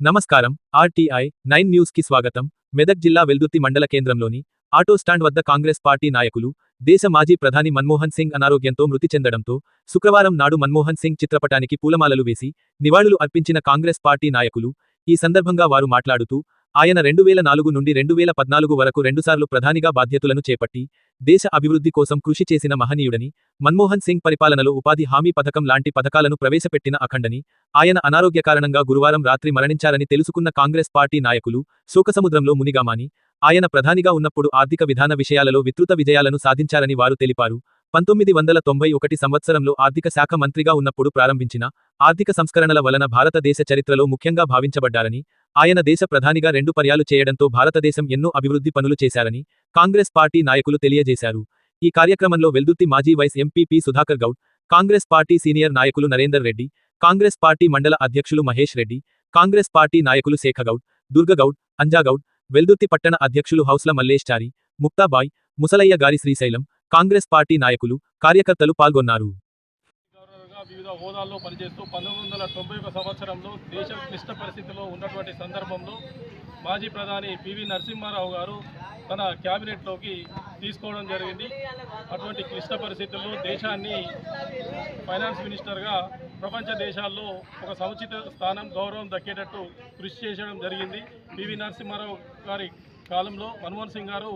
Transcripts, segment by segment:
నమస్కారం RTI nine న్యూస్కి స్వాగతం. మెదక్ జిల్లా వెల్దుర్తి మండల కేంద్రంలోని ఆటో స్టాండ్ వద్ద కాంగ్రెస్ పార్టీ నాయకులు దేశ మాజీ ప్రధాని మన్మోహన్ సింగ్ అనారోగ్యంతో మృతి చెందడంతో శుక్రవారం నాడు మన్మోహన్ సింగ్ చిత్రపటానికి పూలమాలలు వేసి నివాళులు అర్పించిన కాంగ్రెస్ పార్టీ నాయకులు ఈ సందర్భంగా వారు మాట్లాడుతూ ఆయన రెండు వేల నాలుగు నుండి రెండు వేల పద్నాలుగు వరకు రెండుసార్లు ప్రధానిగా బాధ్యతలను చేపట్టి దేశ అభివృద్ధి కోసం కృషి చేసిన మహనీయుడని మన్మోహన్ సింగ్ పరిపాలనలో ఉపాధి హామీ పథకం లాంటి పథకాలను ప్రవేశపెట్టిన అఖండని ఆయన అనారోగ్య కారణంగా గురువారం రాత్రి మరణించారని తెలుసుకున్న కాంగ్రెస్ పార్టీ నాయకులు శోకసముద్రంలో మునిగామాని ఆయన ప్రధానిగా ఉన్నప్పుడు ఆర్థిక విధాన విషయాలలో విస్తృత విజయాలను సాధించారని వారు తెలిపారు. పంతొమ్మిది వందల తొంభై ఒకటి సంవత్సరంలో ఆర్థిక శాఖ మంత్రిగా ఉన్నప్పుడు ప్రారంభించిన ఆర్థిక సంస్కరణల వలన భారతదేశ చరిత్రలో ముఖ్యంగా భావించబడ్డారని ఆయన దేశ ప్రధానిగా రెండు పర్యాలు చేయడంతో భారతదేశం ఎన్నో అభివృద్ధి పనులు చేశారని కాంగ్రెస్ పార్టీ నాయకులు తెలియజేశారు. ఈ కార్యక్రమంలో వెల్దుర్తి మాజీ vice MPP Sudhakar Goud Congress party senior నాయకులు నరేందర్ రెడ్డి కాంగ్రెస్ పార్టీ మండల అధ్యక్షులు మహేష్ రెడ్డి కాంగ్రెస్ పార్టీ నాయకులు శేఖగౌడ్ దుర్గగౌడ్ అంజాగౌడ్ వెల్దుర్తి పట్టణ అధ్యక్షులు హౌస్ల మల్లేష్చారి ముక్తాబాయ్ ముసలయ్య గారి శ్రీశైలం కాంగ్రెస్ పార్టీ నాయకులు కార్యకర్తలు పాల్గొన్నారు. హోదాల్లో పనిచేస్తూ పంతొమ్మిది వందల తొంభై ఒక సంవత్సరంలో దేశం క్లిష్ట పరిస్థితిలో ఉన్నటువంటి సందర్భంలో మాజీ ప్రధాని పివి నరసింహారావు గారు తన క్యాబినెట్లోకి తీసుకోవడం జరిగింది. అటువంటి క్లిష్ట పరిస్థితుల్లో దేశాన్ని ఫైనాన్స్ మినిస్టర్గా ప్రపంచ దేశాల్లో ఒక సముచిత స్థానం గౌరవం దక్కేటట్టు కృషి చేయడం జరిగింది. పివి నరసింహారావు గారి కాలంలో మన్మోహన్ సింగ్ గారు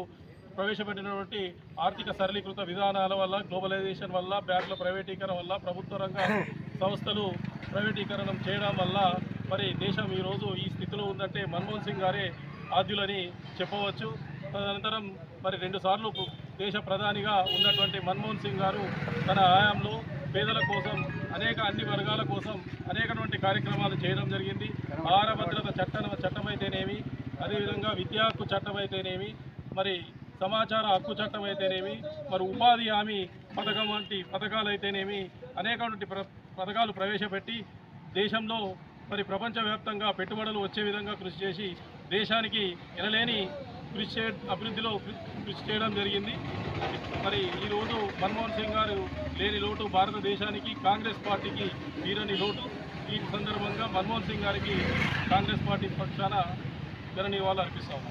ప్రవేశపెట్టినటువంటి ఆర్థిక సరళీకృత విధానాల వల్ల గ్లోబలైజేషన్ వల్ల బ్యాంకుల ప్రైవేటీకరణ వల్ల ప్రభుత్వ రంగ సంస్థలు ప్రైవేటీకరణం చేయడం వల్ల మరి దేశం ఈరోజు ఈ స్థితిలో ఉందంటే మన్మోహన్ సింగ్ గారే ఆద్యులని చెప్పవచ్చు. తదనంతరం మరి రెండుసార్లు దేశ ప్రధానిగా ఉన్నటువంటి మన్మోహన్ సింగ్ గారు తన హయాంలో పేదల కోసం అనేక అన్ని వర్గాల కోసం అనేకటువంటి కార్యక్రమాలు చేయడం జరిగింది. ఆహార భద్రత చట్టం చట్టం అయితేనేమి అదేవిధంగా విద్యాకు చట్టం అయితేనేమి మరి సమాచార హక్కు చట్టం అయితేనేమి మరి ఉపాధి హామీ పథకం వంటి పథకాలు అయితేనేమి అనేకటువంటి ప్ర పథకాలు ప్రవేశపెట్టి దేశంలో మరి ప్రపంచవ్యాప్తంగా పెట్టుబడులు వచ్చే విధంగా కృషి చేసి దేశానికి ఎనలేని కృషి చే అభివృద్ధిలో కృషి చేయడం జరిగింది. మరి ఈరోజు మన్మోహన్ సింగ్ గారు లేని లోటు భారతదేశానికి కాంగ్రెస్ పార్టీకి తీరని లోటు. ఈ సందర్భంగా మన్మోహన్ సింగ్ గారికి కాంగ్రెస్ పార్టీ పక్షాన ఘన నివాళులు అర్పిస్తాము